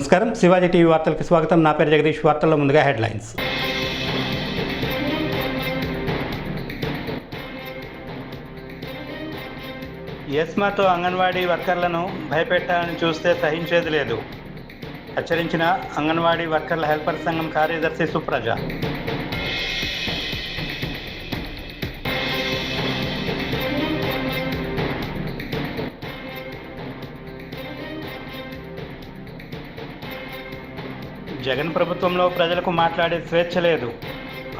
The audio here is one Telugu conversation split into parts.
నమస్కారం. శివాజీ టీవీ వార్తలకు స్వాగతం. నా పేరు జగదీష్. వార్తల్లో ముందుగా హెడ్లైన్స్. ఎస్మాతో అంగన్వాడీ వర్కర్లను భయపెట్టాలని చూస్తే సహించేది లేదు. హెచ్చరించిన అంగన్వాడీ వర్కర్ల హెల్పర్ సంఘం కార్యదర్శి సుప్రజ. జగన్ ప్రభుత్వంలో ప్రజలకు మాట్లాడే స్వేచ్ఛ లేదు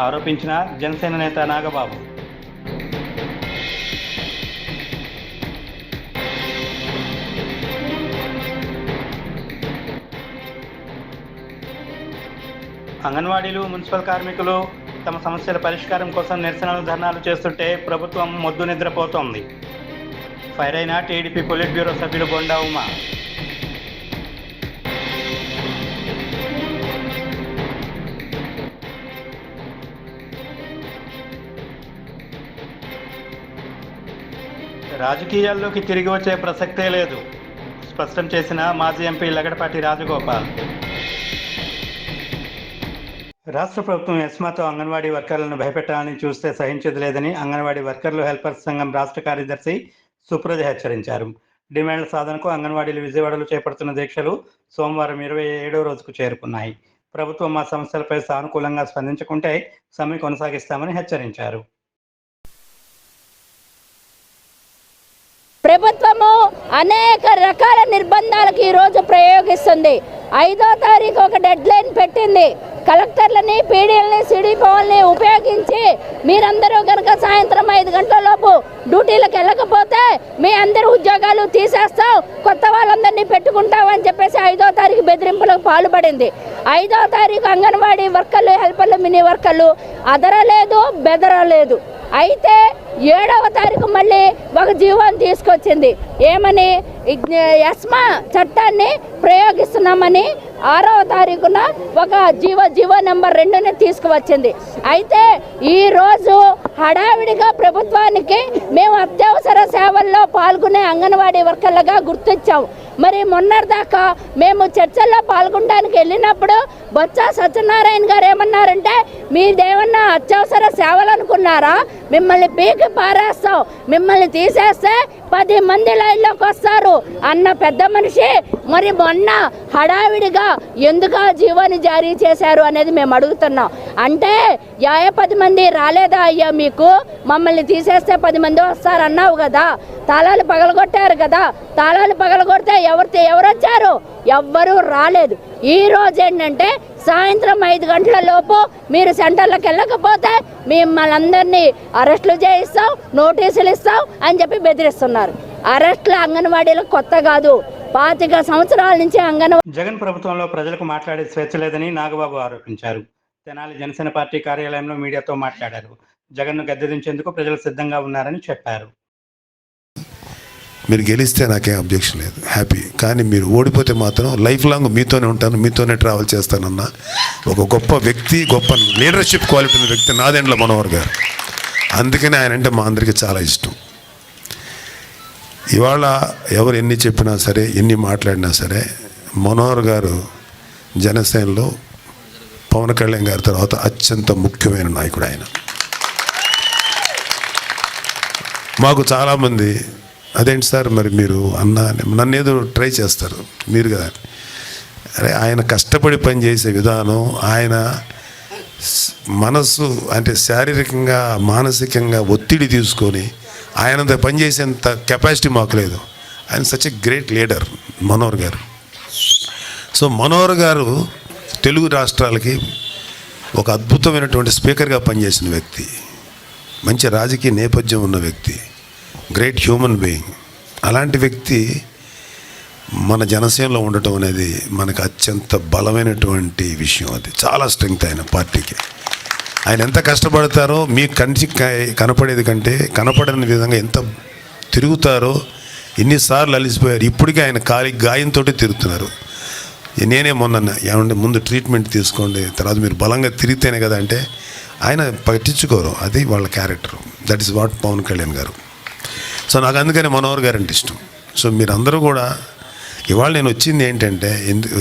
ఆరోపించిన జనసేన నేత నాగబాబు. అంగన్వాడీలు మున్సిపల్ కార్మికులు తమ సమస్యల పరిష్కారం కోసం నిరసనలు ధర్నాలు చేస్తుంటే ప్రభుత్వం మొద్దు నిద్రపోతోంది. ఫైర్ అయిన టీడీపీ పొలిట్ బ్యూరో సభ్యుడు బొండా ఉమా. రాజకీయాల్లోకి తిరిగి వచ్చే ప్రసక్తే లేదు. స్పష్టం చేసిన మాజీ ఎంపీ లగడపాటి రాజగోపాల్. రాష్ట్ర ప్రభుత్వం ఎస్మాతో అంగన్వాడీ వర్కర్లను భయపెట్టాలని చూస్తే సహించేది లేదని అంగన్వాడీ వర్కర్లు హెల్పర్స్ సంఘం రాష్ట్ర కార్యదర్శి సుప్రజ హెచ్చరించారు. డిమాండ్ల సాధనకు అంగన్వాడీలు విజయవాడలో చేపడుతున్న దీక్షలు సోమవారం ఇరవై ఏడో రోజుకు చేరుకున్నాయి. ప్రభుత్వం మా సమస్యలపై సానుకూలంగా స్పందించకుంటే సమ్మె కొనసాగిస్తామని హెచ్చరించారు. ప్రభుత్వము అనేక రకాల నిర్బంధాలకు ఈరోజు ప్రయోగిస్తుంది. ఐదో తారీఖు ఒక డెడ్ లైన్ పెట్టింది. కలెక్టర్లని పీడీఎల్ని సిడిపోల్ని ఉపయోగించి మీరందరూ కనుక సాయంత్రం ఐదు గంటల లోపు డ్యూటీలకు వెళ్ళకపోతే మీ అందరి ఉద్యోగాలు తీసేస్తాం కొత్త వాళ్ళందరినీ పెట్టుకుంటాం అని చెప్పేసి ఐదో తారీఖు బెదిరింపులకు పాల్పడింది. ఐదో తారీఖు అంగన్వాడీ వర్కర్లు హెల్పర్లు మినీ వర్కర్లు అదరలేదు బెదరలేదు. అయితే ఏడవ తారీఖు మళ్ళీ ఒక జీవోని తీసుకొచ్చింది. ఏమని యస్మా ఎస్మా చట్టాన్ని ప్రయోగిస్తున్నామని ఆరవ తారీఖున ఒక జీవో జీవో నెంబర్ రెండుని తీసుకువచ్చింది. అయితే ఈరోజు హడావిడిగా ప్రభుత్వానికి మేము అత్యవసర సేవల్లో పాల్గొనే అంగన్వాడీ వర్కర్లుగా గుర్తించాము మరి మొన్నటిదాకా మేము చర్చల్లో పాల్గొనడానికి వెళ్ళినప్పుడు బొత్స సత్యనారాయణ గారు ఏమన్నారంటే మీదేమన్నా అత్యవసర సేవలు అనుకున్నారా? మిమ్మల్ని పీకి పారేస్తాం. మిమ్మల్ని తీసేస్తే పది మంది లైన్లోకి వస్తారు. అన్న పెద్ద మనిషి మరి మొన్న హడావిడిగా ఎందుకు ఆ జీవాన్ని జారీ చేశారు? అనేది మేము అడుగుతున్నాం. అంటే యాయ పది మంది రాలేదా అయ్యా మీకు? మమ్మల్ని తీసేస్తే పది మంది వస్తారన్నావు కదా. తాళాలు పగలగొట్టారు కదా. తాళాలు పగలగొడితే ఎవరితో ఎవరు వచ్చారు ఎవ్వరూ రాలేదు. ఈ రోజు ఏంటంటే సాయంత్రం ఐదు గంటల లోపు మీరు సెంటర్లకు వెళ్ళకపోతే మిమ్మల్ని అందరినీ అరెస్టులు చేయిస్తాం నోటీసులు ఇస్తాం అని చెప్పి బెదిరిస్తున్నారు. అరెస్టులు అంగన్వాడీలకు కొత్త కాదు. పాతిక సంవత్సరాల నుంచి అంగన్వాడీ జగన్ ప్రభుత్వంలో ప్రజలకు మాట్లాడే స్వేచ్ఛ లేదని నాగబాబు ఆరోపించారు. తెనాలి జనసేన పార్టీ కార్యాలయంలో మీడియాతో మాట్లాడారు. జగన్ను గద్దెదించేందుకు ప్రజలు సిద్ధంగా ఉన్నారని చెప్పారు. మీరు గెలిస్తే నాకేం అబ్జెక్షన్ లేదు. హ్యాపీ కానీ మీరు ఓడిపోతే మాత్రం లైఫ్ లాంగ్ మీతోనే ఉంటాను మీతోనే ట్రావెల్ చేస్తానన్న ఒక గొప్ప వ్యక్తి గొప్ప లీడర్షిప్ క్వాలిటీ ఉన్న వ్యక్తి నాదెండ్ల మనోహర్ గారు. అందుకని ఆయన అంటే మా అందరికీ చాలా ఇష్టం. ఇవాళ ఎవరు ఎన్ని చెప్పినా సరే ఎన్ని మాట్లాడినా సరే మనోహర్ గారు జనసేనలో పవన్ కళ్యాణ్ గారి తర్వాత అత్యంత ముఖ్యమైన నాయకుడు ఆయన. మాకు చాలామంది అదేంటి సార్ మరి మీరు అన్న నన్ను ఏదో ట్రై చేస్తారు మీరు కదా. అరే ఆయన కష్టపడి పనిచేసే విధానం ఆయన మనస్సు అంటే శారీరకంగా మానసికంగా ఒత్తిడి తీసుకొని ఆయనంత పనిచేసేంత కెపాసిటీ మాకు లేదు. ఆయన such a great leader Manohar గారు. సో మనోహర్ గారు తెలుగు రాష్ట్రాలకి ఒక అద్భుతమైనటువంటి స్పీకర్గా పనిచేసిన వ్యక్తి. మంచి రాజకీయ నేపథ్యం ఉన్న వ్యక్తి. గ్రేట్ హ్యూమన్ బీయింగ్ అలాంటి వ్యక్తి మన జనసేనలో ఉండటం అనేది మనకు అత్యంత బలమైనటువంటి విషయం అది. చాలా స్ట్రెంగ్త్ ఆయన పార్టీకి. ఆయన ఎంత కష్టపడతారో మీ కంటి కనపడేది కంటే కనపడని విధంగా ఎంత తిరుగుతారో ఎన్నిసార్లు అలిసిపోయారు. ఇప్పటికీ ఆయన కాలి గాయంతో తిరుగుతున్నారు. నేనే మొన్న ఏమంటే ముందు ట్రీట్మెంట్ తీసుకోండి తర్వాత మీరు బలంగా తిరిగితేనే కదా అంటే ఆయన పట్టించుకోరు. అది వాళ్ళ character that is what Pawan Kalyan గారు. సో నాకు అందుకని మనోహర్ గారు అంటే ఇష్టం. సో మీరందరూ కూడా ఇవాళ నేను వచ్చింది ఏంటంటే ఎందుకు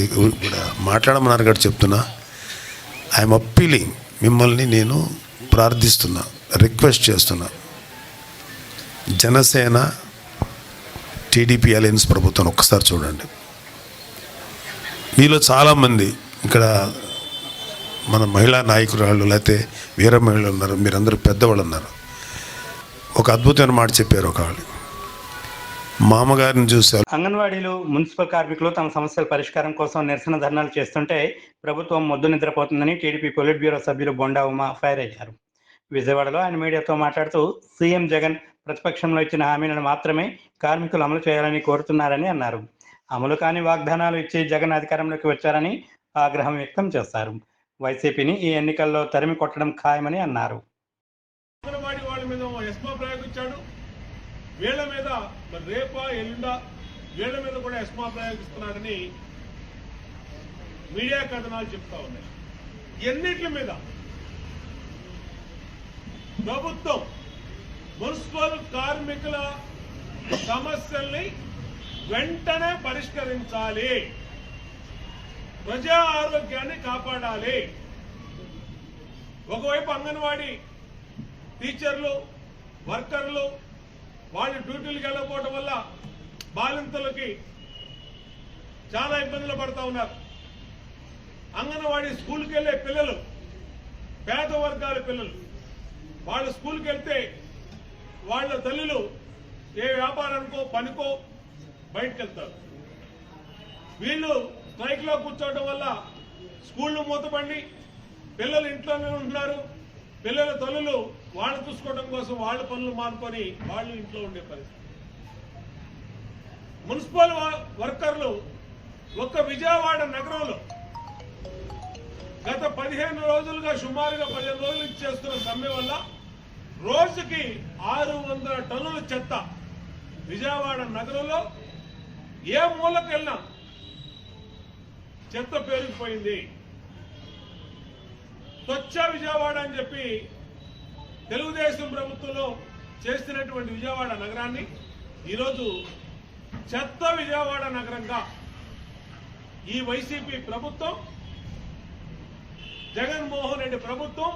కూడా మాట్లాడమన్నారు కాబట్టి చెప్తున్నా. ఐఎమ్ అప్పీలింగ్ మిమ్మల్ని నేను ప్రార్థిస్తున్నా రిక్వెస్ట్ చేస్తున్నా. జనసేన టీడీపీ అలయన్స్ ప్రభుత్వం ఒక్కసారి చూడండి. మీలో చాలామంది ఇక్కడ మన మహిళా నాయకురాళ్ళు లేకపోతే వీర మహిళలు ఉన్నారు మీరందరూ పెద్దవాళ్ళు ఉన్నారు ఒక అద్భుతమైన మాట చెప్పారు ఒక వాళ్ళు మామగారిని చూశారు. అంగన్వాడీలు మున్సిపల్ కార్మికులు తమ సమస్యల పరిష్కారం కోసం నిరసన ధర్నాలు చేస్తుంటే ప్రభుత్వం మొద్దు నిద్రపోతుందని టీడీపీ పొలిట్ బ్యూరో సభ్యులు బొండా ఉమా ఫైర్ అయ్యారు. విజయవాడలో ఆయన మీడియాతో మాట్లాడుతూ సీఎం జగన్ ప్రతిపక్షంలో ఇచ్చిన హామీలను మాత్రమే కార్మికులు అమలు చేయాలని కోరుతున్నారని అన్నారు. అమలు కాని వాగ్దానాలు ఇచ్చి జగన్ అధికారంలోకి వచ్చారని ఆగ్రహం వ్యక్తం చేశారు. వైసీపీని ఈ ఎన్నికల్లో తరిమి కొట్టడం ఖాయమని అన్నారు అంగన్వాడీ వాళ్ళ మీద ఎస్మా ప్రయోగించాడు వీళ్ళ మీద మరి రేపా ఎల్లుండా వీళ్ళ మీద కూడా ఎస్మా ప్రయోగిస్తున్నారని మీడియా కథనాలు చెప్తా ఉన్నాయి. ఎన్నిట్ల మీద? ప్రభుత్వం మున్సిపల్ కార్మికుల సమస్యల్ని వెంటనే పరిష్కరించాలి. ప్రజా ఆరోగ్యాన్ని కాపాడాలి. ఒకవైపు అంగన్వాడీ టీచర్లు వర్కర్లు వాళ్ళు డ్యూటీలకు వెళ్ళకపోవడం వల్ల బాలింతలకి చాలా ఇబ్బందులు పడతా ఉన్నారు. అంగన్వాడీ స్కూల్కి వెళ్ళే పిల్లలు పేద వర్గాల పిల్లలు వాళ్ళు స్కూల్కి వెళ్తే వాళ్ళ తల్లులు ఏ వ్యాపారానికో పనికో బయటకు వెళ్తారు. వీళ్ళు స్ట్రైక్లో కూర్చోవడం వల్ల స్కూళ్ళు మూతపడి పిల్లలు ఇంట్లోనే ఉంటున్నారు. పిల్లల తల్లులు వాళ్ళు చూసుకోవడం కోసం వాళ్ళ పనులు మానుకొని వాళ్ళు ఇంట్లో ఉండే పరిస్థితి. మున్సిపల్ వర్కర్లు ఒక్క విజయవాడ నగరంలో గత పదిహేను రోజులుగా సుమారుగా పదిహేను రోజులు చేస్తున్న సమ్మె వల్ల రోజుకి ఆరు వందల టన్నుల చెత్త విజయవాడ నగరంలో ఏ మూలకెళ్ళినా చెత్త పేరుకుపోయింది. స్వచ్ఛ విజయవాడ అని చెప్పి తెలుగుదేశం ప్రభుత్వంలో చేస్తున్నటువంటి విజయవాడ నగరాన్ని ఈరోజు చెత్త విజయవాడ నగరంగా ఈ వైసీపీ ప్రభుత్వం జగన్మోహన్ రెడ్డి ప్రభుత్వం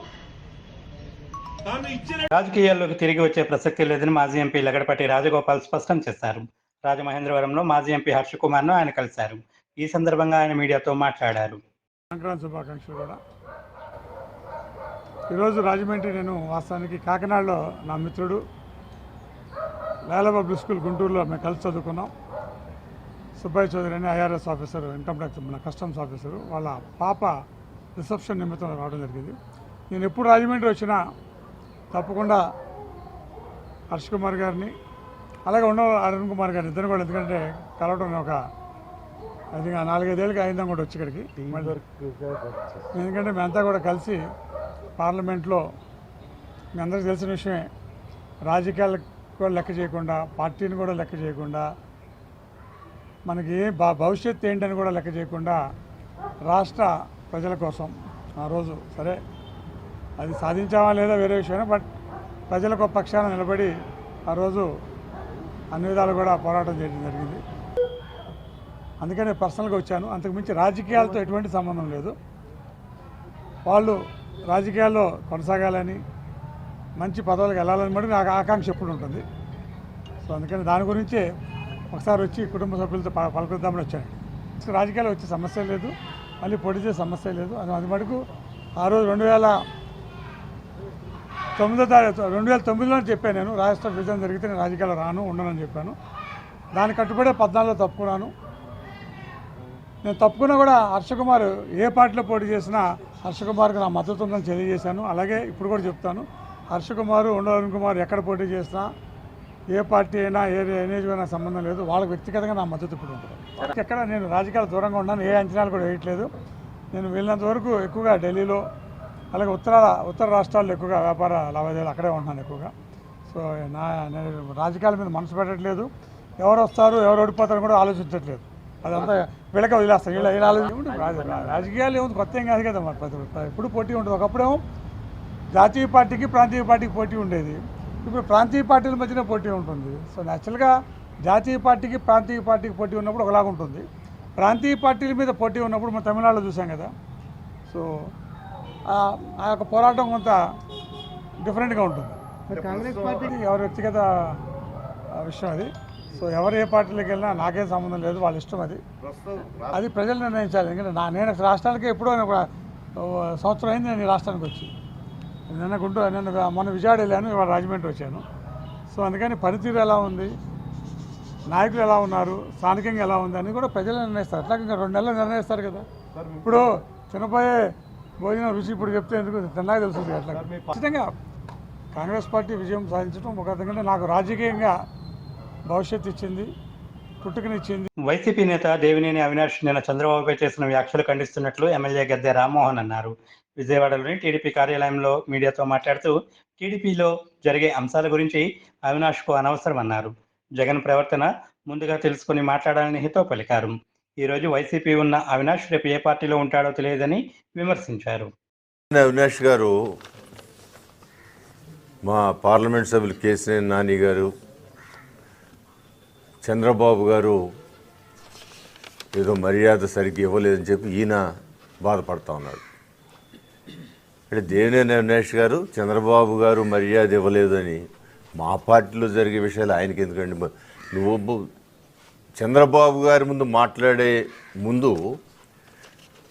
తాను ఇచ్చిన రాజకీయాల్లోకి తిరిగి వచ్చే ప్రసక్తి లేదని మాజీ ఎంపీ లగడపాటి రాజగోపాల్ స్పష్టం చేశారు. రాజమహేంద్రవరంలో మాజీ ఎంపీ హర్ష కుమార్ను ఆయన కలిశారు. ఈ సందర్భంగా ఆయన మీడియాతో మాట్లాడారు. సంక్రాంతి శుభాకాంక్షలు కూడా. ఈరోజు రాజమండ్రి నేను వాస్తవానికి కాకినాడలో నా మిత్రుడు. లాలా పబ్లిక్ స్కూల్ గుంటూరులో మేము కలిసి చదువుకున్నాం. సుబ్బయ్య చౌదరి అని ఐఆర్ఎస్ ఆఫీసర్ ఇన్కమ్ ట్యాక్స్ మన కస్టమ్స్ ఆఫీసరు వాళ్ళ పాప రిసెప్షన్ నిమిత్తం రావడం జరిగింది. నేను ఎప్పుడు రాజమండ్రి వచ్చినా తప్పకుండా హర్ష్ కుమార్ గారిని అలాగే ఉన్న అరుణ్ కుమార్ గారిని ఇద్దరు కూడా ఎందుకంటే కలవడం ఒక అది నాలుగైదేళ్ళకి అయిందాం కూడా వచ్చి ఇక్కడికి. ఎందుకంటే మేమంతా కూడా కలిసి పార్లమెంట్లో మీ అందరికీ తెలిసిన విషయమే. రాజకీయాలకు కూడా లెక్క చేయకుండా పార్టీని కూడా లెక్క చేయకుండా మనకి భవిష్యత్తు ఏంటని కూడా లెక్క చేయకుండా రాష్ట్ర ప్రజల కోసం ఆ రోజు. సరే అది సాధించామా లేదా వేరే విషయమే బట్ ప్రజలకు పక్షాన నిలబడి ఆ రోజు అన్ని విధాలు కూడా పోరాటం చేయడం జరిగింది. అందుకనే పర్సనల్గా వచ్చాను. అంతకుమించి రాజకీయాలతో ఎటువంటి సంబంధం లేదు. వాళ్ళు రాజకీయాల్లో కొనసాగాలని మంచి పదవులకు వెళ్ళాలని మటుకు నాకు ఆకాంక్ష ఎప్పుడు ఉంటుంది. సో అందుకని దాని గురించే ఒకసారి వచ్చి కుటుంబ సభ్యులతో పలకరిద్దామని వచ్చాను. రాజకీయాలు వచ్చే సమస్య లేదు. మళ్ళీ పొడిచే చేసే సమస్య లేదు. అది అది మటుకు ఆ రోజు రెండు వేల తొమ్మిదో తారీఖు రెండు వేల తొమ్మిదిలో చెప్పాను నేను రాష్ట్ర విభజన జరిగితే నేను రాజకీయాలు రాను ఉండనని చెప్పాను. దానికి కట్టుబడే పద్నాలుగులో తప్పుకున్నాను. నేను తప్పుకున్నా కూడా హర్షకుమార్ ఏ పార్టీలో పోటీ చేసినా హర్షకుమార్కి నా మద్దతు ఉందని తెలియజేశాను. అలాగే ఇప్పుడు కూడా చెప్తాను. హర్షకుమారు ఉండవరుణ్ కుమార్ ఎక్కడ పోటీ చేసినా ఏ పార్టీ అయినా ఏ అయినా సంబంధం లేదు. వాళ్ళకి వ్యక్తిగతంగా నా మద్దతు ఇప్పుడు ఉంటుంది. ఎక్కడ నేను రాజకీయాలు దూరంగా ఉన్నాను ఏ అంచనాలు కూడా వేయట్లేదు. నేను వెళ్ళినంత వరకు ఎక్కువగా ఢిల్లీలో అలాగే ఉత్తర ఉత్తర రాష్ట్రాల్లో ఎక్కువగా వ్యాపార లావాదేవీలు అక్కడే ఉన్నాను ఎక్కువగా. సో నా నేను రాజకీయాల మీద మనసు పెట్టట్లేదు. ఎవరు వస్తారు ఎవరు ఓడిపోతారో కూడా ఆలోచించట్లేదు. అదంతా వీళ్ళకే వదిలేస్తాం. వీళ్ళ వీళ్ళ రాజకీయాలు ఏముంది? కొత్త ఏం కాదు కదా మరి. ఎప్పుడు పోటీ ఉంటుంది ఒకప్పుడేమో జాతీయ పార్టీకి ప్రాంతీయ పార్టీకి పోటీ ఉండేది. ఇప్పుడు ప్రాంతీయ పార్టీల మధ్యన పోటీ ఉంటుంది. సో న్యాచురల్గా జాతీయ పార్టీకి ప్రాంతీయ పార్టీకి పోటీ ఉన్నప్పుడు ఒకలాగా ఉంటుంది. ప్రాంతీయ పార్టీల మీద పోటీ ఉన్నప్పుడు మనం తమిళనాడులో చూసాం కదా. సో ఆ- ఆ యొక్క పోరాటం కొంత డిఫరెంట్గా ఉంటుంది. కాంగ్రెస్ పార్టీకి ఎవరి వ్యక్తిగత విషయం అది. సో ఎవరు ఏ పార్టీలోకి వెళ్ళినా నాకేం సంబంధం లేదు వాళ్ళ ఇష్టం అది. అది ప్రజలు నిర్ణయించాలి. ఎందుకంటే నా నేను రాష్ట్రానికి ఎప్పుడో ఒక ఓ సంవత్సరం అయింది నేను ఈ రాష్ట్రానికి వచ్చి. నిన్న గుంటూరు నిన్న మొన్న విజయవాడ వెళ్ళాను ఇవాళ రాజమండ్రి వచ్చాను. సో అందుకని పనితీరు ఎలా ఉంది? నాయకులు ఎలా ఉన్నారు? స్థానికంగా ఎలా ఉంది? అని కూడా ప్రజలు నిర్ణయిస్తారు. అట్లా ఇంకా రెండు నెలలు నిర్ణయిస్తారు కదా. ఇప్పుడు తినపోయే భోజనం రుచి ఇప్పుడు చెప్తే ఎందుకు? తిన్నాక తెలుస్తుంది అట్లా ఖచ్చితంగా కాంగ్రెస్ పార్టీ విజయం సాధించడం ఒక ఎందుకంటే నాకు రాజకీయంగా భవిష్యత్తు ఇచ్చింది పుట్టుకనిచ్చింది వైసీపీ నేత దేవినేని అవినాష్ నిన్న చంద్రబాబుపై చేసిన వ్యాఖ్యలు ఖండిస్తున్నట్లు ఎమ్మెల్యే గద్దె రామ్మోహన్ అన్నారు. విజయవాడలోని టీడీపీ కార్యాలయంలో మీడియాతో మాట్లాడుతూ టీడీపీలో జరిగే అంశాల గురించి అవినాష్కు అనవసరం అన్నారు. జగన్ ప్రవర్తన ముందుగా తెలుసుకుని మాట్లాడాలని హితో పలికారు. ఈ రోజు వైసీపీ ఉన్న అవినాష్ రేపు ఏ పార్టీలో ఉంటాడో తెలియదని విమర్శించారు. అవినాష్ గారు మా పార్లమెంట్ సభ్యులు కేసీఆర్ నాని గారు చంద్రబాబు గారు ఏదో మర్యాద సరిగ్గా ఇవ్వలేదని చెప్పి ఈయన బాధపడతా ఉన్నాడు. అంటే దేవినే అవినాష్ గారు చంద్రబాబు గారు మర్యాద ఇవ్వలేదని మా పార్టీలో జరిగే విషయాలు ఆయనకి ఎందుకండి? నువ్వు చంద్రబాబు గారి ముందు మాట్లాడే ముందు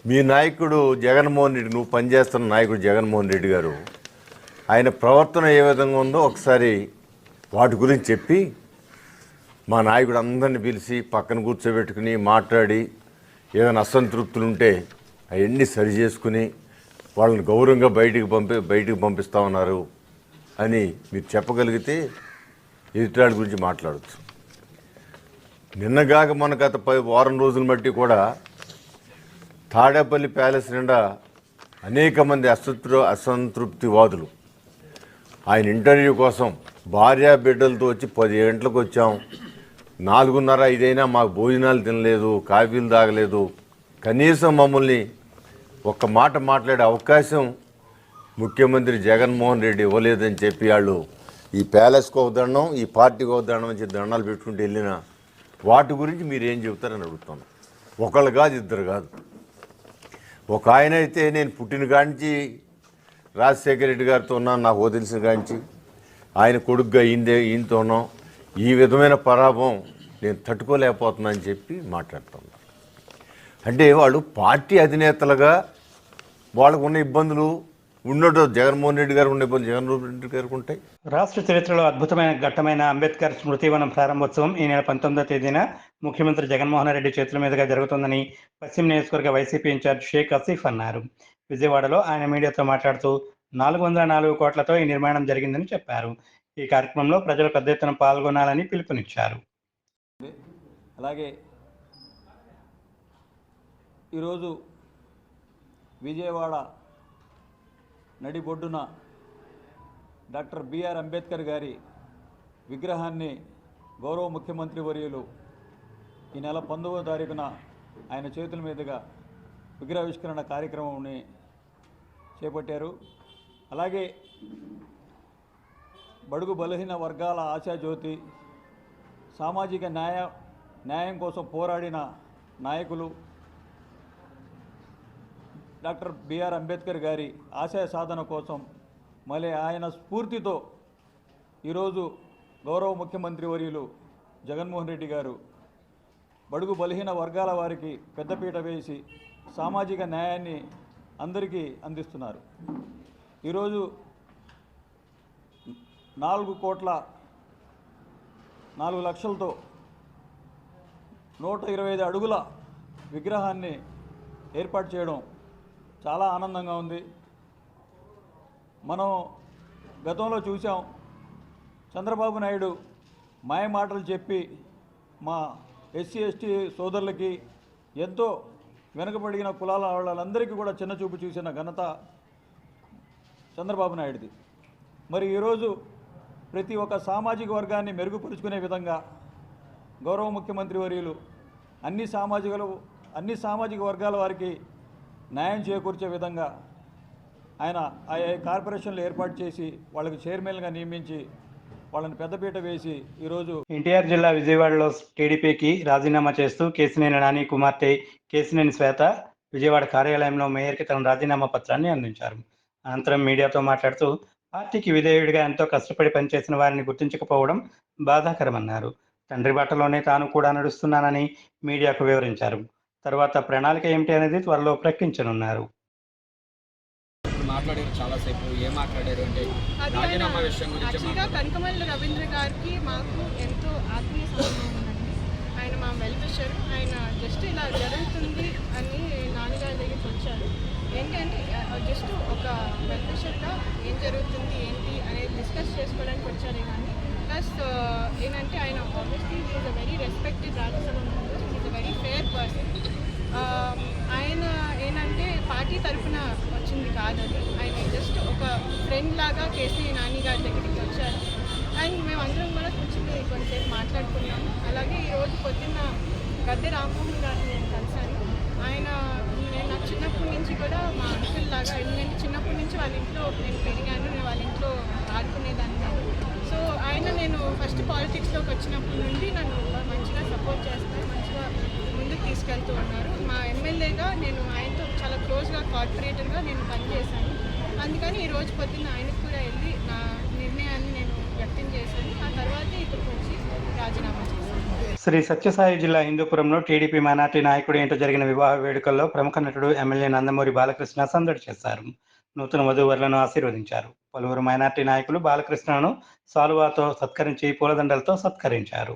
మీ నాయకుడు జగన్మోహన్ రెడ్డి నువ్వు పనిచేస్తున్న నాయకుడు జగన్మోహన్ రెడ్డి గారు ఆయన ప్రవర్తన ఏ విధంగా ఉందో ఒకసారి వాటి గురించి చెప్పి మా నాయకుడు అందరిని పిలిచి పక్కన కూర్చోబెట్టుకుని మాట్లాడి ఏదైనా అసంతృప్తులు ఉంటే అవన్నీ సరి చేసుకుని వాళ్ళని గౌరవంగా బయటికి పంపి బయటికి పంపిస్తా ఉన్నారు అని మీరు చెప్పగలిగితే ఎదుటాడి గురించి మాట్లాడచ్చు. నిన్నగాక మన గత పై వారం రోజులు బట్టి కూడా తాడేపల్లి ప్యాలెస్ నిండా అనేక మంది అసంతృ అసంతృప్తివాదులు. ఆయన ఇంటర్వ్యూ కోసం భార్యా బిడ్డలతో వచ్చి పది గంటలకు వచ్చాం. నాలుగున్నర ఐదైనా మాకు భోజనాలు తినలేదు కాఫీలు తాగలేదు. కనీసం మమ్మల్ని ఒక్క మాట మాట్లాడే అవకాశం ముఖ్యమంత్రి జగన్మోహన్ రెడ్డి ఇవ్వలేదని చెప్పి వాళ్ళు ఈ ప్యాలెస్కి ఒక దండం ఈ పార్టీకి ఒక దండం అని దండాలు పెట్టుకుంటూ వెళ్ళిన వాటి గురించి మీరు ఏం చెబుతారని అడుగుతాను. ఒకళ్ళు కాదు ఇద్దరు కాదు. ఒక ఆయన అయితే నేను పుట్టిన కాంచి రాజశేఖర రెడ్డి గారితో ఉన్నాను నాకు తెలిసిన కాంచి ఆయన కొడుకుగా ఈయనదే ఈయనతో ఉన్నాం ఈ విధమైన పరాభం నేను తట్టుకోలేకపోతున్నా అని చెప్పి మాట్లాడుతున్నారు అంటే వాళ్ళు పార్టీ అధినేతలుగా వాళ్ళకు ఉన్న ఇబ్బందులు ఉన్నట్టు జగన్మోహన్ రెడ్డి గారు ఉన్న ఇబ్బంది జగన్మోహన్ రెడ్డి గారికి ఉంటాయి. రాష్ట్ర చరిత్రలో అద్భుతమైన ఘట్టమైన అంబేద్కర్ స్మృతివనం ప్రారంభోత్సవం ఈ నెల పంతొమ్మిదో తేదీన ముఖ్యమంత్రి జగన్మోహన్ రెడ్డి చేతుల మీదుగా జరుగుతుందని పశ్చిమ నియోజకవర్గ వైసీపీ ఇన్ఛార్జ్ షేక్ అసీఫ్ అన్నారు. విజయవాడలో ఆయన మీడియాతో మాట్లాడుతూ నాలుగు వందల నాలుగు కోట్లతో ఈ నిర్మాణం జరిగిందని చెప్పారు. ఈ కార్యక్రమంలో ప్రజలు పెద్ద ఎత్తున పాల్గొనాలని పిలుపునిచ్చారు. అలాగే ఈరోజు విజయవాడ నడిబొడ్డున డాక్టర్ బిఆర్ అంబేద్కర్ గారి విగ్రహాన్ని గౌరవ ముఖ్యమంత్రి వర్యులు ఈ నెల పంతొమ్మిదో తారీఖున ఆయన చేతుల మీదుగా విగ్రహావిష్కరణ కార్యక్రమంని చేపట్టారు. అలాగే బడుగు బలహీన వర్గాల ఆశాజ్యోతి సామాజిక న్యాయ న్యాయం కోసం పోరాడిన నాయకులు డాక్టర్ బిఆర్ అంబేద్కర్ గారి ఆశయ సాధన కోసం మళ్ళీ ఆయన స్ఫూర్తితో ఈరోజు గౌరవ ముఖ్యమంత్రి వర్యులు జగన్మోహన్ రెడ్డి గారు బడుగు బలహీన వర్గాల వారికి పెద్దపీట వేసి సామాజిక న్యాయాన్ని అందరికీ అందిస్తున్నారు. ఈరోజు నాలుగు కోట్ల నాలుగు లక్షలతో నూట ఇరవై ఐదు అడుగుల విగ్రహాన్ని ఏర్పాటు చేయడం చాలా ఆనందంగా ఉంది. మనం గతంలో చూసాం చంద్రబాబు నాయుడు మాయ మాటలు చెప్పి మా ఎస్సీ ఎస్టీ సోదరులకి ఎంతో వెనుకబడిన కులాల వాళ్ళందరికీ కూడా చిన్న చూపు చూసిన ఘనత చంద్రబాబు నాయుడిది. మరి ఈరోజు ప్రతి ఒక్క సామాజిక వర్గాన్ని మెరుగుపరుచుకునే విధంగా గౌరవ ముఖ్యమంత్రి వర్యులు అన్ని సామాజికలు అన్ని సామాజిక వర్గాల వారికి న్యాయం చేకూర్చే విధంగా ఆయన ఆయా కార్పొరేషన్లు ఏర్పాటు చేసి వాళ్ళకి చైర్మన్గా నియమించి వాళ్ళని పెద్దపీట వేసి ఈరోజు ఎన్టీఆర్ జిల్లా విజయవాడలో టీడీపీకి రాజీనామా చేస్తూ కేసినేని నాని కుమార్తె కేసినేని శ్వేత విజయవాడ కార్యాలయంలో మేయర్కి తన రాజీనామా పత్రాన్ని అందించారు. అనంతరం మీడియాతో మాట్లాడుతూ పార్టీకి విధేయుడిగా ఎంతో కష్టపడి పనిచేసిన వారిని గుర్తించకపోవడం బాధాకరమన్నారు. తండ్రి బాటలోనే తాను కూడా నడుస్తున్నానని మీడియాకు వివరించారు. తర్వాత ప్రణాళిక ఏమిటి అనేది త్వరలో ప్రకటించనున్నారు. మాట్లాడారు చాలాసేపు. ఏం మాట్లాడారు అంటే రాజీనామా విషయం గురించి కనకమల్లి రవీంద్ర గారికి మాకు ఎంతో ఆత్మీయ వచ్చారు. ఆయన జస్ట్ ఇలా జరుగుతుంది అని నాన్నగారి దగ్గరికి వచ్చారు. ఏంటంటే జస్ట్ ఒక వెల్ ఏం జరుగుతుంది ఏంటి అనేది డిస్కస్ చేసుకోవడానికి వచ్చారే కానీ ప్లస్ ఏంటంటే ఆయన obviously is a very respected Rajya Sabha member is a very fair person ఆయన ఏంటంటే పార్టీ తరఫున వచ్చింది కాదు అది. ఆయన జస్ట్ ఒక ఫ్రెండ్ లాగా కేసీ నాని గారి దగ్గరికి వచ్చారు. అండ్ మేమందరం కూడా కూర్చుని కొంచెంసేపు మాట్లాడుకున్నాము. అలాగే ఈరోజు పొద్దున్న గద్దె రామ్మోహన్ గారిని నేను కలిశాను. ఆయన నేను నాకు చిన్నప్పటి నుంచి కూడా మా అంకుల్ లాగా ఎందుకంటే చిన్నప్పటి నుంచి వాళ్ళ ఇంట్లో నేను పెరిగాను నేను వాళ్ళ ఇంట్లో ఆడుకునేదాన్ని సో ఆయన నేను ఫస్ట్ పాలిటిక్స్లోకి వచ్చినప్పటి నుండి నన్ను మంచిగా సపోర్ట్ చేస్తారు మంచిగా ముందుకు తీసుకెళ్తూ ఉన్నారు. మా ఎమ్మెల్యేగా నేను ఆయనతో చాలా క్లోజ్గా కార్పొరేటర్గా నేను పనిచేశాను. అందుకని ఈ రోజు పొద్దున్న ఆయనకు కూడా వెళ్ళి నా నిర్ణయాన్ని నేను వ్యక్తం చేశాను. ఆ తర్వాత ఇక్కడికి వచ్చి రాజీనామా చేశాను. శ్రీ సత్యసాయి జిల్లా హిందూపురంలో టీడీపీ మైనార్టీ నాయకుడు ఏంటో జరిగిన వివాహ వేడుకల్లో ప్రముఖ నటుడు ఎమ్మెల్యే నందమూరి బాలకృష్ణ సందడి చేశారు. నూతన వధూవరులను ఆశీర్వదించారు. పలువురు మైనార్టీ నాయకులు బాలకృష్ణను సాలువాతో సత్కరించి పూలదండలతో సత్కరించారు.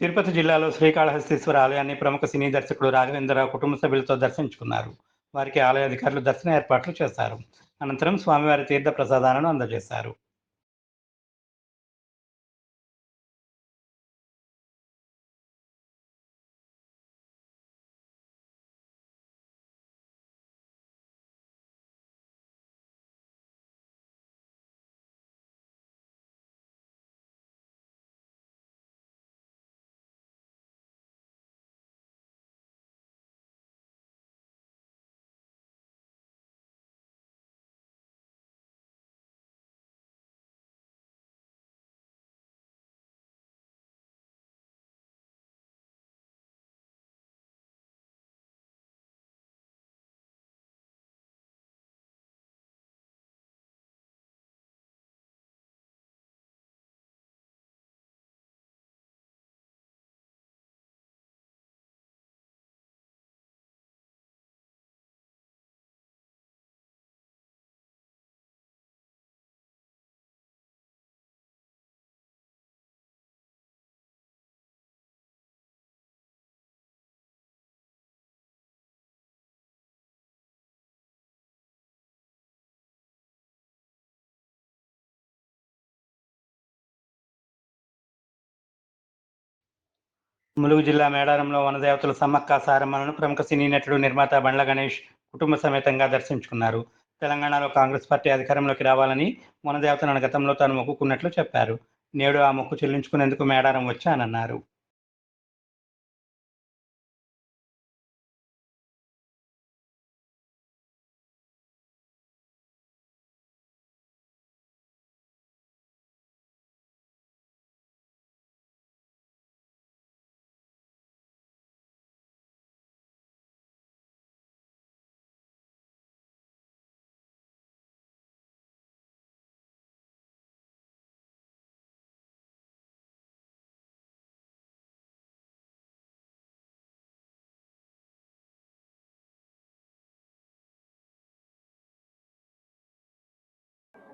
తిరుపతి జిల్లాలో శ్రీకాళహస్తీశ్వర ఆలయాన్ని ప్రముఖ సినీ దర్శకుడు రాఘవేంద్రరావు కుటుంబ సభ్యులతో దర్శించుకున్నారు. వారికి ఆలయ అధికారులు దర్శన ఏర్పాట్లు చేశారు. అనంతరం స్వామివారి తీర్థ ప్రసాదాలను అందజేశారు. ములుగు జిల్లా మేడారంలో వనదేవతల సమ్మక్క సారమ్మలను ప్రముఖ సినీ నటుడు నిర్మాత బండ్ల గణేష్ కుటుంబ సమేతంగా దర్శించుకున్నారు. తెలంగాణలో కాంగ్రెస్ పార్టీ అధికారంలోకి రావాలని వనదేవతలను గతంలో తాను మొక్కుకున్నట్లు చెప్పారు. నేడు ఆ మొక్కు చెల్లించుకునేందుకు మేడారం వచ్చానన్నారు.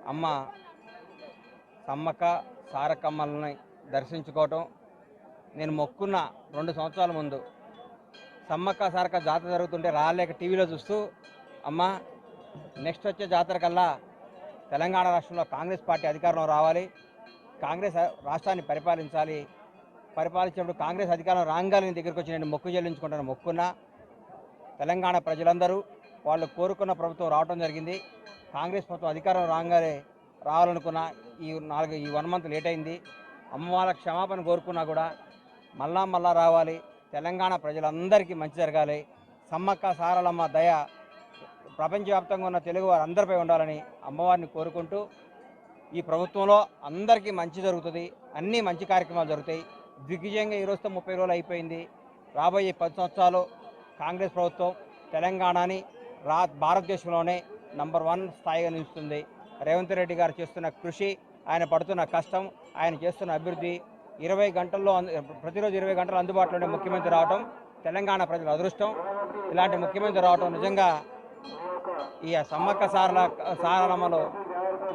అమ్మ సమ్మక్క సారకమ్మల్ని దర్శించుకోవటం. నేను మొక్కున్న రెండు సంవత్సరాల ముందు సమ్మక్క సారక జాతర జరుగుతుంటే రాలేక టీవీలో చూస్తూ అమ్మ నెక్స్ట్ వచ్చే జాతర కల్లా తెలంగాణ రాష్ట్రంలో కాంగ్రెస్ పార్టీ అధికారంలో రావాలి. కాంగ్రెస్ రాష్ట్రాన్ని పరిపాలించాలి. పరిపాలించినప్పుడు కాంగ్రెస్ అధికారం రాగానే దగ్గరికి వచ్చి నేను మొక్కు చెల్లించుకుంటాను మొక్కున్న. తెలంగాణ ప్రజలందరూ వాళ్ళు కోరుకున్న ప్రభుత్వం రావడం జరిగింది. కాంగ్రెస్ ప్రభుత్వం అధికారం రాగానే రావాలనుకున్న ఈ నాలుగు ఈ వన్ మంత్ లేట్ అయింది. అమ్మవాళ్ళ క్షమాపణ కోరుకున్నా కూడా మళ్ళా మళ్ళా రావాలి. తెలంగాణ ప్రజలందరికీ మంచి జరగాలి. సమ్మక్క సారలమ్మ దయ ప్రపంచవ్యాప్తంగా ఉన్న తెలుగు వారు అందరిపై ఉండాలని అమ్మవారిని కోరుకుంటూ ఈ ప్రభుత్వంలో అందరికీ మంచి జరుగుతుంది. అన్ని మంచి కార్యక్రమాలు జరుగుతాయి. దిగ్విజయంగా ఈ రోజుతో ముప్పై రోజులు అయిపోయింది. రాబోయే పది సంవత్సరాలు కాంగ్రెస్ ప్రభుత్వం తెలంగాణని రా భారతదేశంలోనే నంబర్ వన్ స్థాయిగా నిలుస్తుంది. రేవంత్ రెడ్డి గారు చేస్తున్న కృషి ఆయన పడుతున్న కష్టం ఆయన చేస్తున్న అభివృద్ధి ఇరవై గంటల్లో ప్రతిరోజు ఇరవై గంటలు అందుబాటులోనే ముఖ్యమంత్రి రావటం తెలంగాణ ప్రజల అదృష్టం. ఇలాంటి ముఖ్యమంత్రి రావటం నిజంగా ఈ సమ్మక్క సారల సారలమ్మలో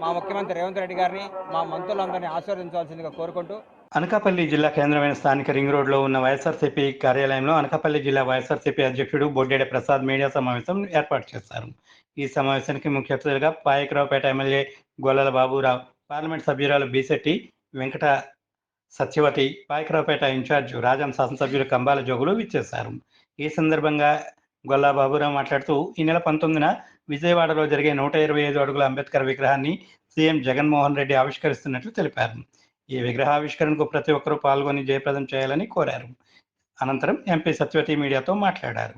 మా ముఖ్యమంత్రి రేవంత్ రెడ్డి గారిని మా మంత్రులందరినీ ఆశీర్వదించాల్సిందిగా కోరుకుంటూ అనకాపల్లి జిల్లా కేంద్రమైన స్థానిక రింగ్ రోడ్లో ఉన్న వైఎస్ఆర్సీపీ కార్యాలయంలో అనకాపల్లి జిల్లా వైఎస్ఆర్సీపీ అధ్యక్షుడు బొడ్డేడ ప్రసాద్ మీడియా సమావేశం ఏర్పాటు చేశారు. ఈ సమావేశానికి ముఖ్య అతిథులుగా పాయకరావుపేట ఎమ్మెల్యే గొల్లల బాబురావు పార్లమెంట్ సభ్యురాలు బీసెట్టి వెంకట సత్యవతి పాయకరావుపేట ఇన్ఛార్జ్ రాజం శాసనసభ్యులు కంబాల జోగులు విచ్చేశారు. ఈ సందర్భంగా గొల్లా బాబురావు మాట్లాడుతూ ఈ నెల పంతొమ్మిదిన విజయవాడలో జరిగే నూట ఇరవై ఐదు అడుగుల అంబేద్కర్ విగ్రహాన్ని సీఎం జగన్మోహన్ రెడ్డి ఆవిష్కరిస్తున్నట్లు తెలిపారు. ఈ విగ్రహావిష్కరణకు ప్రతి ఒక్కరూ పాల్గొని జయప్రదం చేయాలని కోరారు. అనంతరం ఎంపీ సత్యవతి మీడియాతో మాట్లాడారు.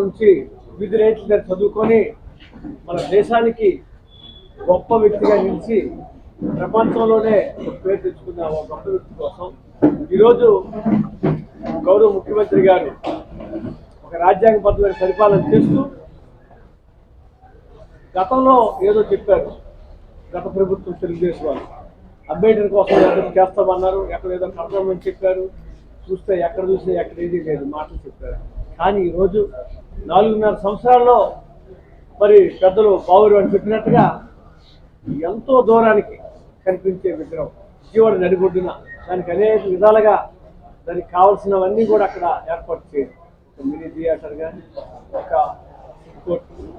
నుంచి విధి రేట్లు చదువుకొని మన దేశానికి గొప్ప వ్యక్తిగా నిలిచి ప్రపంచంలోనే పేరు తెచ్చుకున్న ఒక గొప్ప వ్యక్తి కోసం ఈరోజు గౌరవ ముఖ్యమంత్రి గారు ఒక రాజ్యాంగబద్ధమైన పరిపాలన చేస్తూ గతంలో ఏదో చెప్పారు. గత ప్రభుత్వం తెలుగుదేశం వాళ్ళు. అంబేద్కర్ కోసం ఎక్కడ చేస్తామన్నారు ఎక్కడ ఏదో కడతామని చెప్పారు. చూస్తే ఎక్కడ చూస్తే ఎక్కడ ఏది లేదు మాటలు చెప్పారు. కానీ ఈరోజు నాలుగున్నర సంవత్సరాల్లో మరి పెద్దలు బావురు అని చెప్పినట్టుగా ఎంతో దూరానికి కనిపించే విగ్రహం. జీవన నడిగొడ్డున దానికి అనేక విధాలుగా దానికి కావాల్సినవన్నీ కూడా అక్కడ ఏర్పాటు చేయాలి మినీ థియేటర్ కానీ ఒక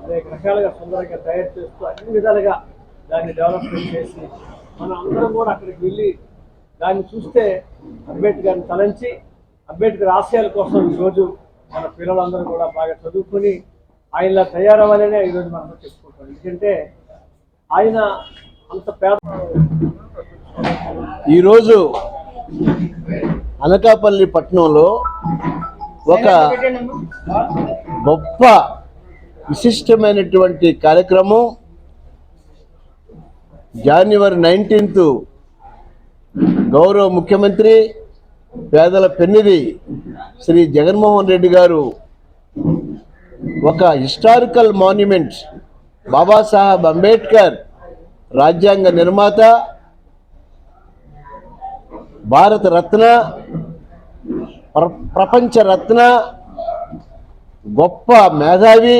అనేక రకాలుగా సుందరంగా తయారు చేస్తూ అన్ని విధాలుగా దాన్ని డెవలప్మెంట్ చేసి మనం అందరం కూడా అక్కడికి వెళ్ళి దాన్ని చూస్తే అంబేద్కర్ని తలంచి అంబేద్కర్ ఆశయాల కోసం ఈరోజు మన పిల్లలందరూ కూడా బాగా చదువుకొని ఆయనలా తయారవ్వాలనే ఈరోజు మనం చెప్పుకుంటాం ఎందుకంటే ఆయన అంత పేద ఈరోజు అనకాపల్లి పట్టణంలో ఒక గొప్ప విశిష్టమైనటువంటి కార్యక్రమం జనవరి నైన్టీన్త్ గౌరవ ముఖ్యమంత్రి పేదల పెన్నిది శ్రీ జగన్మోహన్ రెడ్డి గారు ఒక హిస్టారికల్ మాన్యుమెంట్ బాబాసాహెబ్ అంబేద్కర్ రాజ్యాంగ నిర్మాత భారత రత్న ప్ర- ప్రపంచ రత్న గొప్ప మేధావి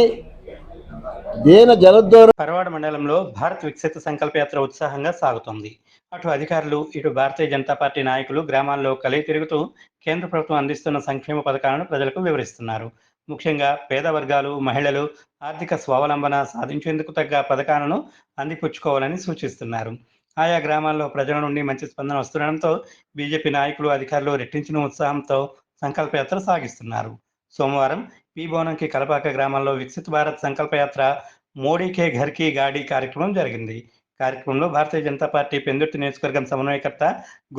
దేన జలద్దోర పరవాడ మండలంలో భారత్ వికసిత సంకల్ప యాత్ర ఉత్సాహంగా సాగుతోంది. అటు అధికారులు ఇటు భారతీయ జనతా పార్టీ నాయకులు గ్రామాల్లో కలిగి తిరుగుతూ కేంద్ర ప్రభుత్వం అందిస్తున్న సంక్షేమ పథకాలను ప్రజలకు వివరిస్తున్నారు. ముఖ్యంగా పేద వర్గాలు మహిళలు ఆర్థిక స్వావలంబన సాధించేందుకు తగ్గ పథకాలను అందిపుచ్చుకోవాలని సూచిస్తున్నారు. ఆయా గ్రామాల్లో ప్రజల నుండి మంచి స్పందన వస్తుండడంతో బీజేపీ నాయకులు అధికారులు రెట్టించిన ఉత్సాహంతో సంకల్పయాత్ర సాగిస్తున్నారు. సోమవారం పి భవనంకి కలపాక గ్రామంలో వికసిత్ భారత్ సంకల్పయాత్ర మోడీకే ఘర్కి గాడి కార్యక్రమం జరిగింది. కార్యక్రమంలో భారతీయ జనతా పార్టీ పెందుర్తి నియోజకవర్గం సమన్వయకర్త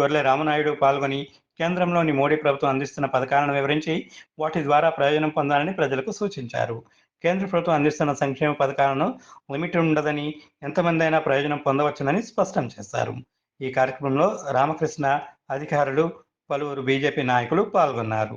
గొర్లె రామనాయుడు పాల్గొని కేంద్రంలోని మోడీ ప్రభుత్వం అందిస్తున్న పథకాలను వివరించి వాటి ద్వారా ప్రయోజనం పొందాలని ప్రజలకు సూచించారు. కేంద్ర ప్రభుత్వం అందిస్తున్న సంక్షేమ పథకాలను లిమిట్ ఉండదని ఎంతమంది అయినా ప్రయోజనం పొందవచ్చునని స్పష్టం చేశారు. ఈ కార్యక్రమంలో రామకృష్ణ అధికారులు పలువురు బీజేపీ నాయకులు పాల్గొన్నారు.